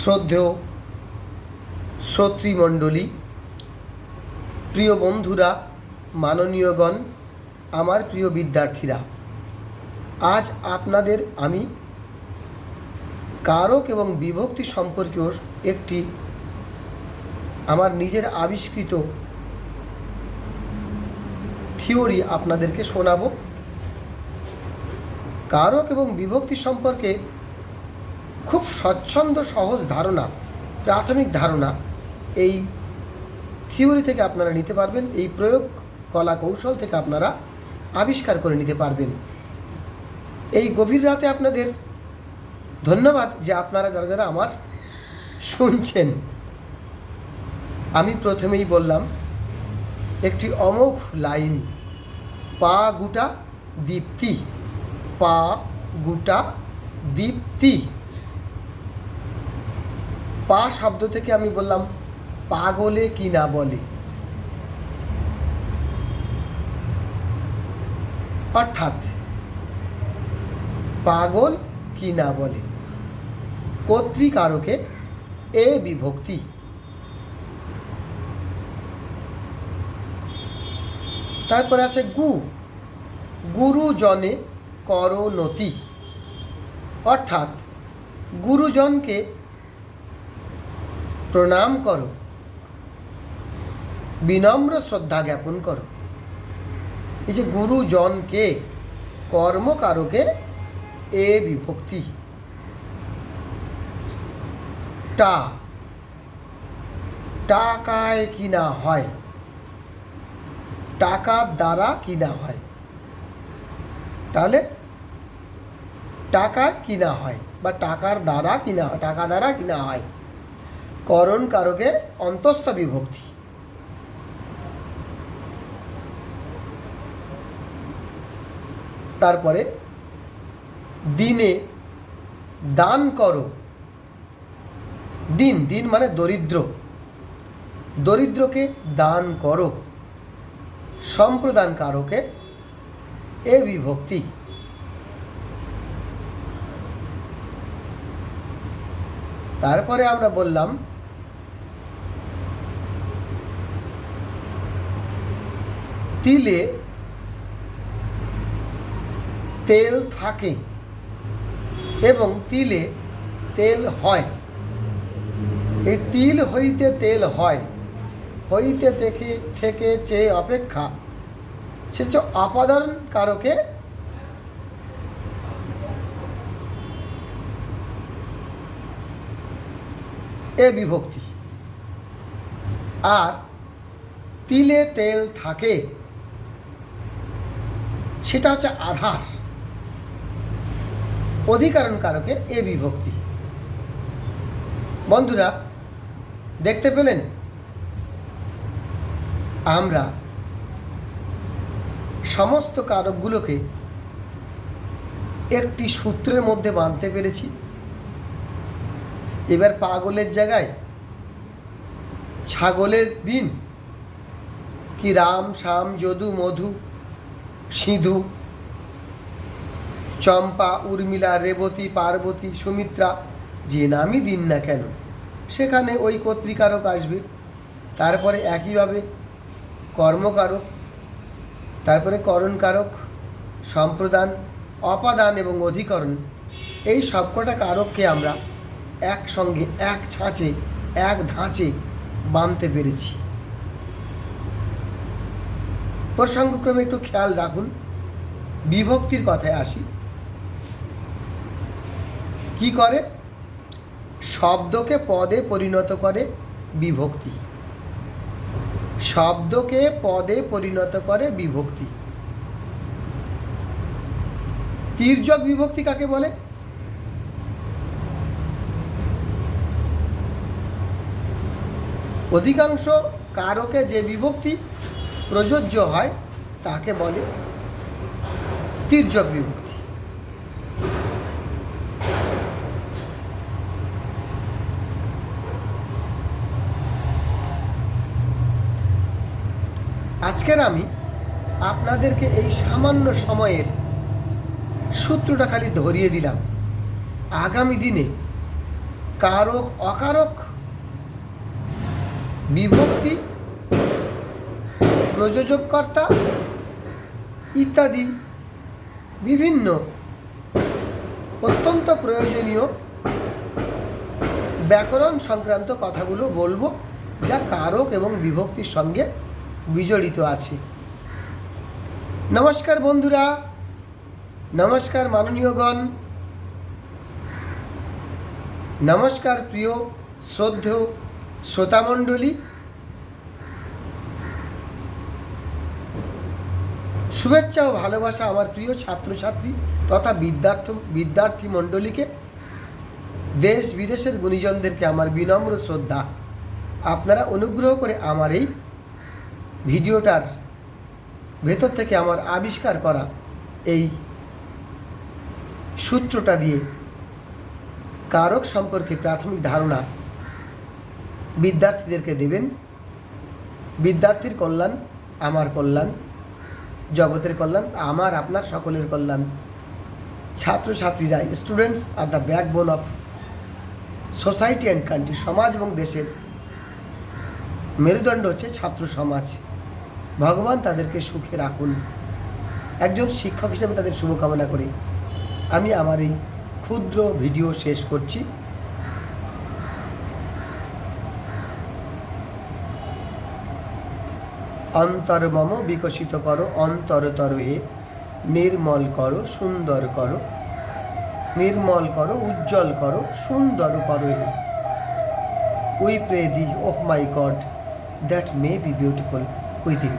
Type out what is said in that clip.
শ্রদ্ধেয় শ্রোতৃমণ্ডলী, প্রিয় বন্ধুরা, মাননীয়গণ, আমার প্রিয় বিদ্যার্থীরা, আজ আপনাদের আমি কারক এবং বিভক্তি সম্পর্কেও একটি আমার নিজের আবিষ্কৃত থিওরি আপনাদেরকে শোনাবো। কারক এবং বিভক্তি সম্পর্কে খুব স্বচ্ছন্দ, সহজ ধারণা, প্রাথমিক ধারণা এই থিওরি থেকে আপনারা নিতে পারবেন, এই প্রয়োগ কলা কৌশল থেকে আপনারা আবিষ্কার করে নিতে পারবেন। এই গভীর রাতে আপনাদের ধন্যবাদ যে আপনারা যারা যারা আমার শুনছেন। আমি প্রথমেই বললাম, একটি অমোঘ লাইন, পা গুটা দীপ্তি, পা গুটা দীপ্তি। পা শব্দ থেকে আমি বললাম, পাগলে কি না বলে? অর্থাৎ, পাগল কি না বলে? কর্তৃকারকে এ বিভক্তি। তারপরে আছে গু। গুরুজনে করনতি অর্থাৎ, গুরুজনকে প্রণাম করো। বিনম্র শ্রদ্ধা জ্ঞাপন করো। এই যে গুরুজনকে, কর্মকারকে এ বিভক্তি। টা। টাকায় কিনা হয়? টাকার দ্বারা কিনা হয়? তাহলে টাকায় কিনা হয় বা টাকার দ্বারা কিনা টাকা দ্বারা কিনা হয়? করণ কারকে অন্তস্থ বিভক্তি। তারপরে, দিনে দান করো। দিন দিন মানে দরিদ্র। দরিদ্রকে দান করো। সম্প্রদান কারকে এ বিভক্তি। তারপরে আমরা বললাম তিলে তেল থাকে এবং তিলে তেল হয়। এই তিল হইতে তেল হয়, হইতে দেখে থেকে চেয়ে অপেক্ষা, সে অপাদান কারকে এ বিভক্তি। আর তিলে তেল থাকে। সেটা হচ্ছে আধার। অধিকরণ কারকে এ বিভক্তি। বন্ধুরা, দেখতে পেলেন? আমরা সমস্ত কারকগুলোকে একটি সূত্রের মধ্যে বাঁধতে পেরেছি। এবার পাগলের জায়গায়, ছাগলের দিন। কি রাম শাম যদু, মধু সিধু, চম্পা, উর্মিলা, রেবতী, পার্বতী, সুমিত্রা, যে নামই দিন না কেন, সেখানে ওই কর্তৃকারক আসবে। তারপরে একইভাবে কর্মকারক, তারপরে করণকারক, সম্প্রদান, অপাদান এবং অধিকরণ, এই সবকটা কারককে আমরা একসঙ্গে, এক ছাঁচে, এক ধাঁচে বাঁধতে পেরেছি। প্রসঙ্গক্রমে একটু খেয়াল রাখুন। বিভক্তির কথায় আসি। কি করে? শব্দকে পদে পরিণত করে বিভক্তি। শব্দকে পদে পরিণত করে বিভক্তি। তীর্যক বিভক্তি কাকে বলে? অধিকাংশ কারকে যে বিভক্তি প্রযোজ্য হয় তাকে বলে তির্যক বিভক্তি। আজকের আমি আপনাদেরকে এই সামান্য সময়ের সূত্রটা খালি ধরিয়ে দিলাম। আগামী দিনে কারক অকারক বিভক্তি প্রযোজককর্তা ইত্যাদি বিভিন্ন অত্যন্ত প্রয়োজনীয় ব্যাকরণ সংক্রান্ত কথাগুলো বলব, যা কারক এবং বিভক্তির সঙ্গে বিজড়িত আছে। নমস্কার বন্ধুরা, নমস্কার মাননীয়গণ, নমস্কার প্রিয় শ্রদ্ধেয় শ্রোতামণ্ডলী। শুভেচ্ছা ও ভালোবাসা আমার প্রিয় ছাত্রছাত্রী তথা বিদ্যার্থ, বিদ্যার্থী মণ্ডলীকে। দেশ বিদেশের গুণীজনদেরকে আমার বিনম্র শ্রদ্ধা। আপনারা অনুগ্রহ করে আমার এই ভিডিওটার ভেতর থেকে আমার আবিষ্কার করা এই সূত্রটা দিয়ে কারক সম্পর্কে প্রাথমিক ধারণা বিদ্যার্থীদেরকে দেবেন। বিদ্যার্থীর কল্যাণ, আমার কল্যাণ জগতের কল্যাণ, আমার, আপনার, সকলের কল্যাণ। ছাত্রছাত্রীরা students are the backbone of society and country সমাজ এবং দেশের মেরুদণ্ড হচ্ছে ছাত্র সমাজ। ভগবান তাদেরকে সুখে রাখুন। একজন শিক্ষক হিসেবে তাদের শুভকামনা করে। আমি আমার এই ক্ষুদ্র ভিডিও শেষ করছি। অন্তর মম বিকশিত করো অন্তরতর হে নির্মল করো, সুন্দর করো। নির্মল করো, উজ্জ্বল করো, সুন্দর করো হে we pray thee, oh my God, that may be beautiful within